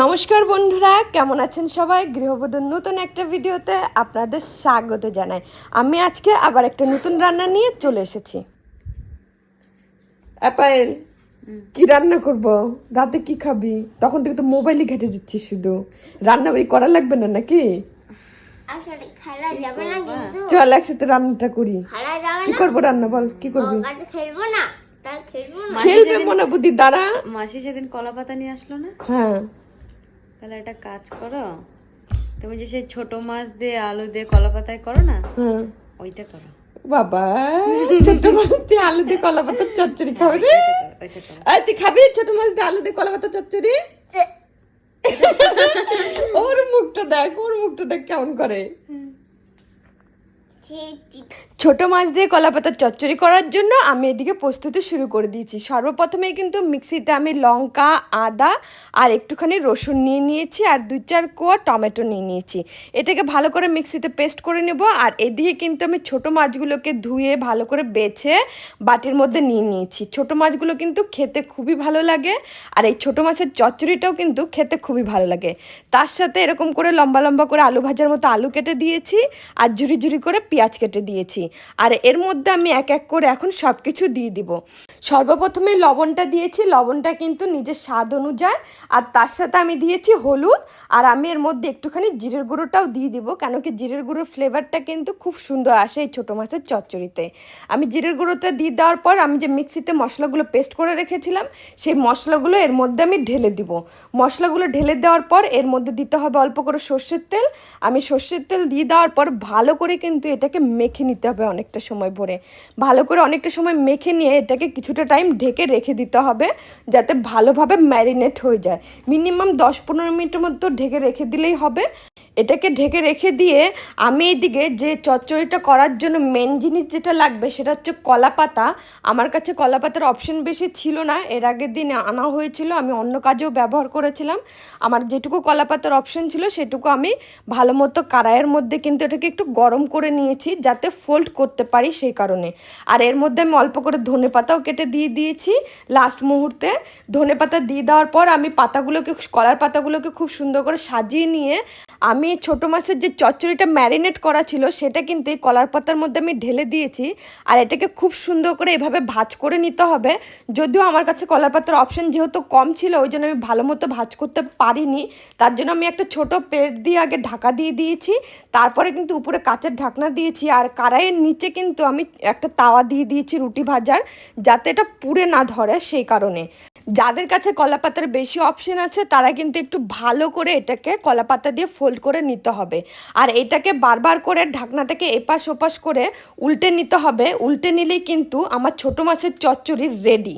নমস্কার বন্ধুরা কেমন আছেন সবাই? গৃহবধূর নতুন একটা ভিডিওতে আপনাদের স্বাগত জানাই। আমি আজকে আবার একটা নতুন রান্না নিয়ে চলে এসেছি। অ্যাপাইল কি রান্না করব? রাতে কি খাবি? তখন থেকে তো মোবাইলই ঘেটে যাচ্ছিস শুধু। রান্না বাড়ি করা লাগবে না নাকি? আসলে খেলা যাবে না কিন্তু। চল একসাথে রান্নাটা করি। কি করব রান্না বল? কি করবি? খেলব না। খেলব না। খেলবে মনে বুদ্ধি দ্বারা মাসি সেদিন কলা পাতা নিয়ে আসলো না? হ্যাঁ। তাহলে একটা কাজ করো। তুমি যে সেই ছোট মাছ দিয়ে আলু দিয়ে কলা পাতায় করো না হ্যাঁ। ওইটা করো। বাবা ছোট মাছ দিয়ে আলু দিয়ে কলা পাতার চচ্চড়ি খাবে রে। ওইটা তুই খাবি ছোট মাছ দিয়ে আলু দিয়ে কলা পাতা চচ্চড়ি? ওর মুখটা দেখ ওর মুখটা দেখ কেমন করে। ঠিক ছোট মাছ দিয়ে কলা পাতার চচ্চড়ি করার জন্য আমি এদিকে প্রস্তুতি শুরু করে দিয়েছি। সর্বপ্রথমে কিন্তু মিক্সিতে আমি লঙ্কা, আদা আর একটুখানি রসুন নিয়ে নিয়েছি আর দুই চার কোয়া টমেটো নিয়ে নিয়েছি। এটাকে ভালো করে মিক্সিতে পেস্ট করে নেব আর এদিকে কিন্তু আমি ছোট মাছগুলোকে ধুয়ে ভালো করে বেছে বাটির মধ্যে নিয়ে নিয়েছি। ছোট মাছগুলো কিন্তু খেতে খুবই ভালো লাগে আর এই ছোট মাছের চচ্চড়িটাও কিন্তু খেতে খুবই ভালো লাগে। তার সাথে এরকম করে লম্বা লম্বা করে আলু ভাজার মতো আলু কেটে দিয়েছি আর ঝুরি ঝুরি করে পেঁয়াজ কেটে দিয়েছি। আর এর মধ্যে আমি এক এক করে এখন সব কিছু দিয়ে দিব। সর্বপ্রথমে লবণটা দিয়েছি। লবণটা কিন্তু নিজের স্বাদ অনুযায়ী। আর তার সাথে আমি দিয়েছি হলুদ। আর আমি এর মধ্যে একটুখানি জিরের গুঁড়োটাও দিয়ে দিব। কেন কি জিরের গুঁড়োর ফ্লেভারটা কিন্তু খুব সুন্দর আসে এই ছোটো মাছের চচ্চড়িতে। আমি জিরের গুঁড়োটা দিয়ে দেওয়ার পর আমি যে মিক্সিতে মশলাগুলো পেস্ট করে রেখেছিলাম, সেই মশলাগুলো এর মধ্যে আমি ঢেলে দিব। মশলাগুলো ঢেলে দেওয়ার পর এর মধ্যে দিতে হবে অল্প করে সর্ষের তেল। আমি সর্ষের তেল দিয়ে দেওয়ার পর ভালো করে কিন্তু এটাকে মেখে নিতে হবে অনেকটা সময় ভরে। ভালো করে অনেকটা সময় মেখে নিয়ে এটাকে কিছুটা টাইম ঢেকে রেখে দিতে হবে, যাতে ভালোভাবে ম্যারিনেট হয়ে যায়। মিনিমাম দশ পনেরো মিনিটের মতো ঢেকে রেখে দিলেই হবে। এটাকে ঢেকে রেখে দিয়ে আমি এদিকে যে চচ্চড়িটা করার জন্য মেন জিনিস যেটা লাগবে সেটা হচ্ছে কলা পাতা। আমার কাছে কলা পাতার অপশন বেশি ছিল না। এর আগের দিনে আনা হয়েছিল, আমি অন্য কাজেও ব্যবহার করেছিলাম। আমার যেটুকু কলা পাতার অপশন ছিল, সেটুকু আমি ভালো মতো কড়াইয়ের মধ্যে কিন্তু এটাকে একটু গরম করে নিয়েছি যাতে ফোল্ড করতে পারি সেই কারণে। আর এর মধ্যে আমি অল্প করে ধনে পাতাও কেটে দিয়ে দিয়েছি লাস্ট মুহূর্তে। ধনে পাতা দিয়ে দেওয়ার পর আমি পাতাগুলোকে, কলার পাতাগুলোকে খুব সুন্দর করে সাজিয়ে নিয়ে আমি ছোটো মাছের যে চচ্চড়িটা ম্যারিনেট করা ছিল, সেটা কিন্তু এই কলার পাতার মধ্যে আমি ঢেলে দিয়েছি। আর এটাকে খুব সুন্দর করে এভাবে ভাজ করে নিতে হবে। যদিও আমার কাছে কলার পাতার অপশন যেহেতু কম ছিল, ওই জন্য আমি ভালো মতো ভাজ করতে পারিনি। তার জন্য আমি একটা ছোট প্লেট দিয়ে আগে ঢাকা দিয়ে দিয়েছি। তারপরে কিন্তু উপরে কাঁচের ঢাকনা দিয়েছি। আর কড়াইয়ের নিচে কিন্তু আমি একটা তাওয়া দিয়ে দিয়েছি রুটি ভাজার, যাতে এটা পুড়ে না ধরে সেই কারণে। যাদের কাছে কলাপাতার বেশি অপশন আছে, তারা কিন্তু একটু ভালো করে এটাকে কলাপাতা দিয়ে ফোল্ড করে নিতে হবে। আর এটাকে বারবার করে ঢাকনাটাকে এপাশ ওপাশ করে উল্টে নিতে হবে। উল্টে নিলেই কিন্তু আমার ছোটো মাছের চচ্চড়ি রেডি